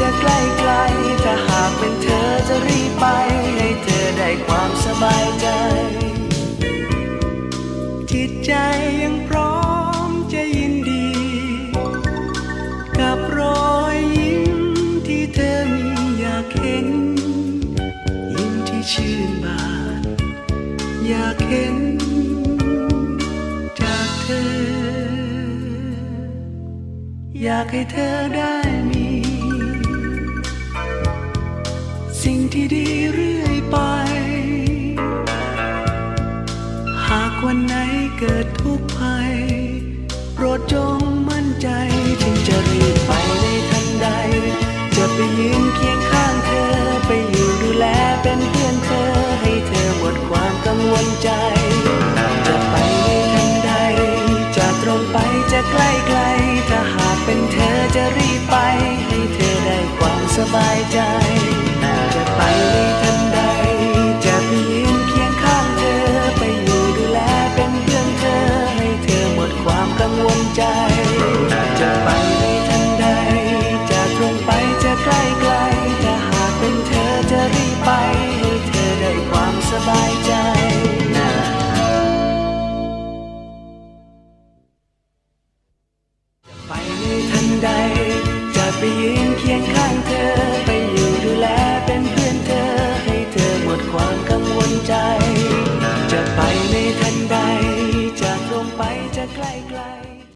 จะใกล้ไกล ถ้าหากเป็นเธอจะรีบไป ให้เธอได้ความสบายใจ จิตใจยังพร้อมจะยินดี กับรอยยิ้มที่เธอมีอยากเห็น ยิ้มที่ชื่นบานอยากเห็นจากเธอ อยากให้เธอได้ ที่ดีเรื่อยไป หากวันไหนเกิดทุกข์ภัย โปรดจงมั่นใจถึงจะรีบไปในทันใด จะไปยืนเคียงข้างเธอ ไปอยู่ดูแลเป็นเพื่อนเธอ ให้เธอหมดความกังวลใจ จะไปในทันใด จะตรงไปจะใกล้ไกล ถ้าหากเป็นเธอจะรีบไป ให้เธอได้ความสบายใจ sabay